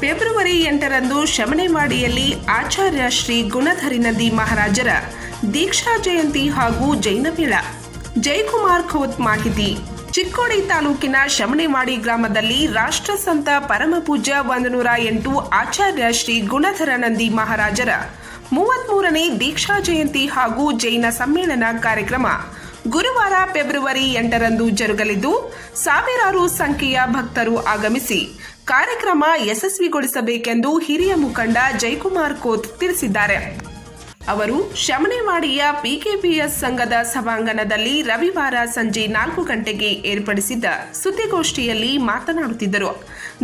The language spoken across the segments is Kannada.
ಫೆಬ್ರವರಿ ಎಂಟರಂದು ಶಮನೆವಾಡಿಯಲ್ಲಿ ಆಚಾರ್ಯ ಶ್ರೀ ಗುಣಧರಿನಂದಿ ಮಹಾರಾಜರ ದೀಕ್ಷಾ ಜಯಂತಿ ಹಾಗೂ ಜೈನ ಮೇಳ. ಜಯಕುಮಾರ್ ಖೋತ್ ಮಾಹಿತಿ. ಚಿಕ್ಕೋಡಿ ತಾಲೂಕಿನ ಶಮನೆವಾಡಿ ಗ್ರಾಮದಲ್ಲಿ ರಾಷ್ಟ್ರಸಂತ ಪರಮಪೂಜ್ಯ ಒಂದನೂರ ಎಂಟು ಆಚಾರ್ಯ ಶ್ರೀ ಗುಣಧರನಂದಿ ಮಹಾರಾಜರ ಮೂವತ್ಮೂರನೇ ದೀಕ್ಷಾ ಜಯಂತಿ ಹಾಗೂ ಜೈನ ಸಮ್ಮೇಳನ ಕಾರ್ಯಕ್ರಮ ಗುರುವಾರ ಫೆಬ್ರವರಿ ಎಂಟರಂದು ಜರುಗಲಿದ್ದು, ಸಾವಿರಾರು ಸಂಖ್ಯೆಯ ಭಕ್ತರು ಆಗಮಿಸಿ ಕಾರ್ಯಕ್ರಮ ಯಶಸ್ವಿಗೊಳಿಸಬೇಕೆಂದು ಹಿರಿಯ ಮುಖಂಡ ಜೈಕುಮಾರ್ ಕೋತ್ ತಿಳಿಸಿದ್ದಾರೆ. ಅವರು ಶಮನೆವಾಡಿಯ ಪಿಕೆಪಿಎಸ್ ಸಂಘದ ಸಭಾಂಗಣದಲ್ಲಿ ರವಿವಾರ ಸಂಜೆ ನಾಲ್ಕು ಗಂಟೆಗೆ ಏರ್ಪಡಿಸಿದ್ದ ಸುದ್ದಿಗೋಷ್ಠಿಯಲ್ಲಿ ಮಾತನಾಡುತ್ತಿದ್ದರು.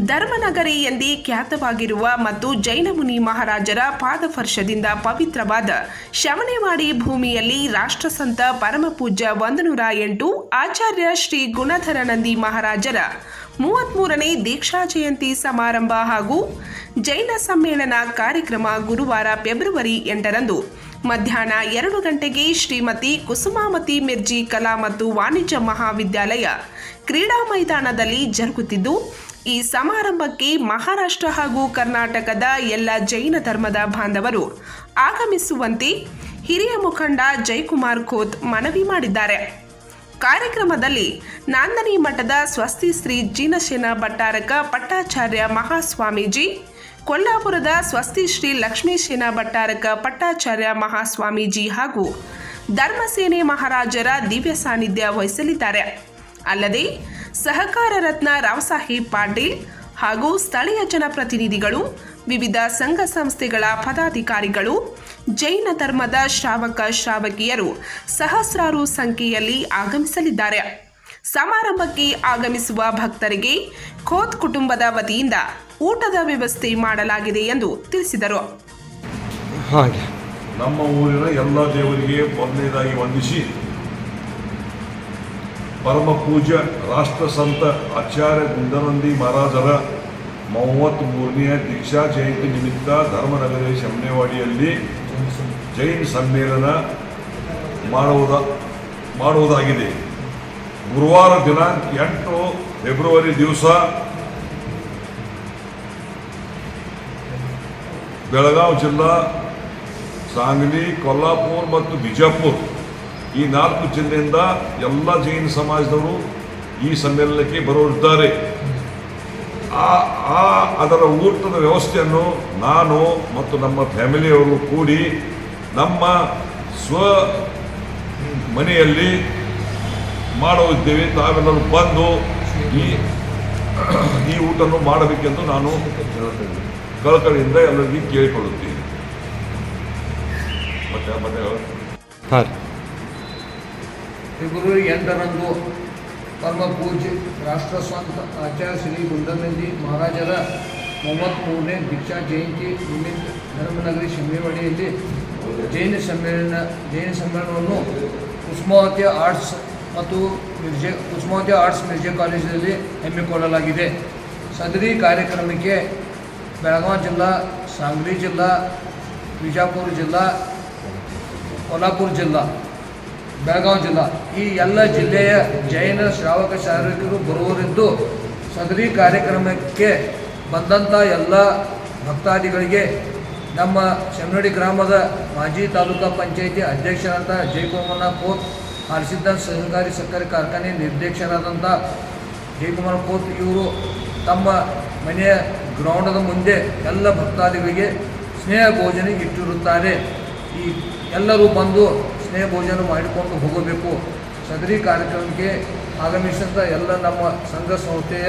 ಧರ್ಮನಗರಿ ಎಂದೇ ಖ್ಯಾತವಾಗಿರುವ ಮತ್ತು ಜೈನ ಮುನಿ ಮಹಾರಾಜರ ಪಾದಫರ್ಷದಿಂದ ಪವಿತ್ರವಾದ ಶಮನೆವಾಡಿ ಭೂಮಿಯಲ್ಲಿ ರಾಷ್ಟ್ರಸಂತ ಪರಮಪೂಜ್ಯ ಒಂದನೂರ ಎಂಟು, ಆಚಾರ್ಯ ಶ್ರೀ ಗುಣಧರನಂದಿ ಮಹಾರಾಜರ ಮೂವತ್ಮೂರನೇ ದೀಕ್ಷಾ ಜಯಂತಿ ಸಮಾರಂಭ ಹಾಗೂ ಜೈನ ಸಮ್ಮೇಳನ ಕಾರ್ಯಕ್ರಮ ಗುರುವಾರ ಫೆಬ್ರವರಿ ಎಂಟರಂದು. ಮಧ್ಯಾಹ್ನ ಎರಡು ಗಂಟೆಗೆ ಶ್ರೀಮತಿ ಕುಸುಮಾಮತಿ ಮಿರ್ಜಿ ಕಲಾ ಮತ್ತು ವಾಣಿಜ್ಯ ಮಹಾವಿದ್ಯಾಲಯ ಕ್ರೀಡಾ ಮೈದಾನದಲ್ಲಿ ಜರುಗುತ್ತಿದ್ದು, ಈ ಸಮಾರಂಭಕ್ಕೆ ಮಹಾರಾಷ್ಟ್ರ ಹಾಗೂ ಕರ್ನಾಟಕದ ಎಲ್ಲ ಜೈನ ಧರ್ಮದ ಬಾಂಧವರು ಆಗಮಿಸುವಂತೆ ಹಿರಿಯ ಮುಖಂಡ ಜೈಕುಮಾರ್ ಖೋತ್ ಮನವಿ ಮಾಡಿದ್ದಾರೆ. ಕಾರ್ಯಕ್ರಮದಲ್ಲಿ ನಾಂದನಿ ಮಠದ ಸ್ವಸ್ತಿ ಶ್ರೀ ಜೀನಶೇನ ಭಟ್ಟಾರಕ ಪಟ್ಟಾಚಾರ್ಯ ಮಹಾಸ್ವಾಮೀಜಿ, ಕೊಲ್ಲಾಪುರದ ಸ್ವಸ್ತಿ ಶ್ರೀ ಲಕ್ಷ್ಮೀಶೇನ ಭಟ್ಟಾರಕ ಪಟ್ಟಾಚಾರ್ಯ ಮಹಾಸ್ವಾಮೀಜಿ ಹಾಗೂ ಧರ್ಮಸೇನೆ ಮಹಾರಾಜರ ದಿವ್ಯ ಸಾನ್ನಿಧ್ಯ ವಹಿಸಲಿದ್ದಾರೆ. ಅಲ್ಲದೆ ಸಹಕಾರ ರತ್ನ ರಾವಸಾಹೇಬ್ ಪಾಟೀಲ್ ಹಾಗೂ ಸ್ಥಳೀಯ ಜನಪ್ರತಿನಿಧಿಗಳು, ವಿವಿಧ ಸಂಘ ಸಂಸ್ಥೆಗಳ ಪದಾಧಿಕಾರಿಗಳು ಜೈನ ಧರ್ಮದ ಶ್ರಾವಕ ಶ್ರಾವಕಿಯರು ಸಹಸ್ರಾರು ಸಂಖ್ಯೆಯಲ್ಲಿ ಆಗಮಿಸಲಿದ್ದಾರೆ. ಸಮಾರಂಭಕ್ಕೆ ಆಗಮಿಸುವ ಭಕ್ತರಿಗೆ ಖೋತ್ ಕುಟುಂಬದ ವತಿಯಿಂದ ಊಟದ ವ್ಯವಸ್ಥೆ ಮಾಡಲಾಗಿದೆ ಎಂದು ತಿಳಿಸಿದರು. ಹಾಗೆ. ನಮ್ಮ ಊರಿನ ಎಲ್ಲ ದೇವರಿಗೆ ಮೊದಲನೇದಾಗಿ ವಂದಿಸಿ ಪರಮ ಪೂಜ್ಯ ರಾಷ್ಟ್ರ ಸಂತ ಆಚಾರ್ಯ ಗುಂಡನಂದಿ ಮಹಾರಾಜರ ಮೂವತ್ತ್ ಮೂರನೆಯ ದೀಕ್ಷಾ ಜಯಂತಿ ನಿಮಿತ್ತ ಧರ್ಮನಗರಿ ಶಮನೆವಾಡಿಯಲ್ಲಿ ಜೈನ್ ಸಮ್ಮೇಳನ ಮಾಡುವುದ, ಮಾಡುವುದಾಗಿದೆ. ಗುರುವಾರ ದಿನಾಂಕ ಎಂಟು ಫೆಬ್ರವರಿ ದಿವಸ ಬೆಳಗಾವಿ ಜಿಲ್ಲಾ, ಸಾಂಗ್ಲಿ, ಕೊಲ್ಲಾಪುರ್ ಮತ್ತು ಬಿಜಾಪುರ್ ಈ ನಾಲ್ಕು ಜಿಲ್ಲೆಯಿಂದ ಎಲ್ಲ ಜೈನ ಸಮಾಜದವರು ಈ ಸಮ್ಮೇಳನಕ್ಕೆ ಬರೋರಿದ್ದಾರೆ ಆ ಆ ಅದರ ಊಟದ ವ್ಯವಸ್ಥೆಯನ್ನು ನಾನು ಮತ್ತು ನಮ್ಮ ಫ್ಯಾಮಿಲಿಯವರು ಕೂಡಿ ನಮ್ಮ ಸ್ವ ಮನೆಯಲ್ಲಿ ಮಾಡುತ್ತಿದ್ದೇವೆ. ತಾವೆಲ್ಲರೂ ಬಂದು ಈ ಈ ಊಟವನ್ನು ಮಾಡಬೇಕೆಂದು ನಾನು ಕಳಕಳಿಯಿಂದ ಎಲ್ಲರಿಗೂ ಕೇಳಿಕೊಳ್ಳುತ್ತೇನೆ. ಮತ್ತೆ ಮತ್ತೆ ಹಾಂ ಫೆಬ್ರವರಿ ಎಂಟರಂದು ಪರಮ ಪೂಜ್ಯ ರಾಷ್ಟ್ರಸ್ವಂತ ಆಚಾರ್ಯ ಶ್ರೀ ಗುಂಡನಂದಿ ಮಹಾರಾಜರ ಮೂವತ್ತ್ಮೂರನೇ ದೀಕ್ಷಾ ಜಯಂತಿ ನಿಮಿತ್ತ ಧರ್ಮನಗರಿ ಶಮನೆವಾಡಿಯಲ್ಲಿ ಜೈನ ಸಮ್ಮೇಳನ, ಜೈನ ಸಮ್ಮೇಳನವನ್ನು ಕುಸುಮಾವತಿ ಆರ್ಟ್ಸ್ ಮತ್ತು ಮಿರ್ಜೆ ಕುಸುಮಾವತಿ ಆರ್ಟ್ಸ್ ಮಿರ್ಜೆ ಕಾಲೇಜಿನಲ್ಲಿ ಹಮ್ಮಿಕೊಳ್ಳಲಾಗಿದೆ. ಸದರಿ ಕಾರ್ಯಕ್ರಮಕ್ಕೆ ಬೆಳಗಾವಿ ಜಿಲ್ಲಾ, ಸಾಂಗ್ಲಿ ಜಿಲ್ಲಾ, ಬಿಜಾಪುರ ಜಿಲ್ಲಾ ಕೊಲ್ಲಾಪುರ ಜಿಲ್ಲಾ ಬೆಳಗಾವಿ ಜಿಲ್ಲಾ. ಈ ಎಲ್ಲ ಜಿಲ್ಲೆಯ ಜೈನ ಶ್ರಾವಕ ಶ್ರಾವಕಿಯರು ಬರುವರಿದ್ದು ಸದರಿ ಕಾರ್ಯಕ್ರಮಕ್ಕೆ ಬಂದಂಥ ಎಲ್ಲ ಭಕ್ತಾದಿಗಳಿಗೆ ನಮ್ಮ ಶಮನಡಿ ಗ್ರಾಮದ ಮಾಜಿ ತಾಲೂಕಾ ಪಂಚಾಯಿತಿ ಅಧ್ಯಕ್ಷರಾದ ಜಯಕುಮಾರ ಪೋತ್ ಹರಿಸಿದ್ದ ಸಹಕಾರಿ ಸಕ್ಕರೆ ಕಾರ್ಖಾನೆ ನಿರ್ದೇಶಕರಾದಂಥ ಜಯಕುಮಾರ ಪೋತ್ ಇವರು ತಮ್ಮ ಮನೆಯ ಗ್ರೌಂಡದ ಮುಂದೆ ಎಲ್ಲ ಭಕ್ತಾದಿಗಳಿಗೆ ಸ್ನೇಹ ಭೋಜನೆ ಇಟ್ಟಿರುತ್ತಾರೆ. ಈ ಎಲ್ಲರೂ ಬಂದು ಸ್ನೇಹ ಭೋಜನ ಮಾಡಿಕೊಂಡು ಹೋಗಬೇಕು. ಸದರಿ ಕಾರ್ಯಕ್ರಮಕ್ಕೆ ಆಗಮಿಸಿದ ಎಲ್ಲ ನಮ್ಮ ಸಂಘ ಸಂಸ್ಥೆಯ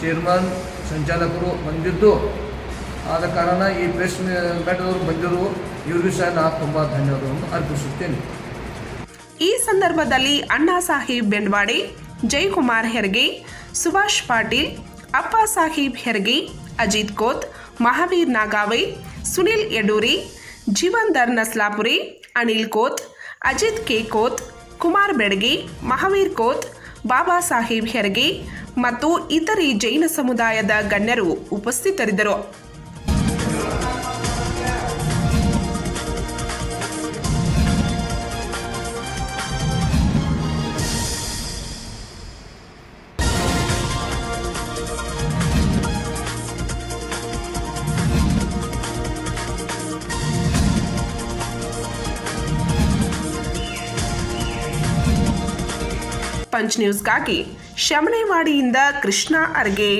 ಚೇರ್ಮನ್ ಸಂಚಾಲಕರು ಬಂದಿದ್ದು, ಆದ ಕಾರಣ ಈ ಪ್ರೆಸ್ ಮೀಟದವರು ಬಂದಿರು. ಇವರಿಗೂ ಸಹ ನಾನು ತುಂಬ ಧನ್ಯವಾದವನ್ನು ಅರ್ಪಿಸುತ್ತೇನೆ. ಈ ಸಂದರ್ಭದಲ್ಲಿ ಅಣ್ಣಾ ಸಾಹೇಬ್ ಬೆಂಡ್ವಾಡೆ ಜಯಕುಮಾರ್ ಹೆರ್ಗೆ, ಸುಭಾಷ್ ಪಾಟೀಲ್, ಅಪ್ಪ ಸಾಹೇಬ್ ಹೆರ್ಗೆ, ಅಜಿತ್ ಕೋತ್, ಮಹಾವೀರ್ ನಾಗಾವೈ, ಸುನಿಲ್ ಯಡೂರಿ, ಜೀವನ್ ದರ್ ನಸ್ಲಾಪುರಿ, ಅನಿಲ್ ಕೋತ್ ಅಜಿತ್ ಕೆ ಕೋತ್, ಕುಮಾರ್ ಬೆಡಗಿ, ಮಹಾವೀರ್ ಕೋತ್, ಬಾಬಾ ಸಾಹೇಬ್ ಹೆರ್ಗೆ ಮತ್ತು ಇತರೆ ಜೈನ ಸಮುದಾಯದ ಗಣ್ಯರು ಉಪಸ್ಥಿತರಿದ್ದರು. ಪಂಚ್ ನ್ಯೂಸ್ಗಾಗಿ ಶಮನೆವಾಡಿಯಿಂದ ಕೃಷ್ಣ ಅರ್ಗೆ.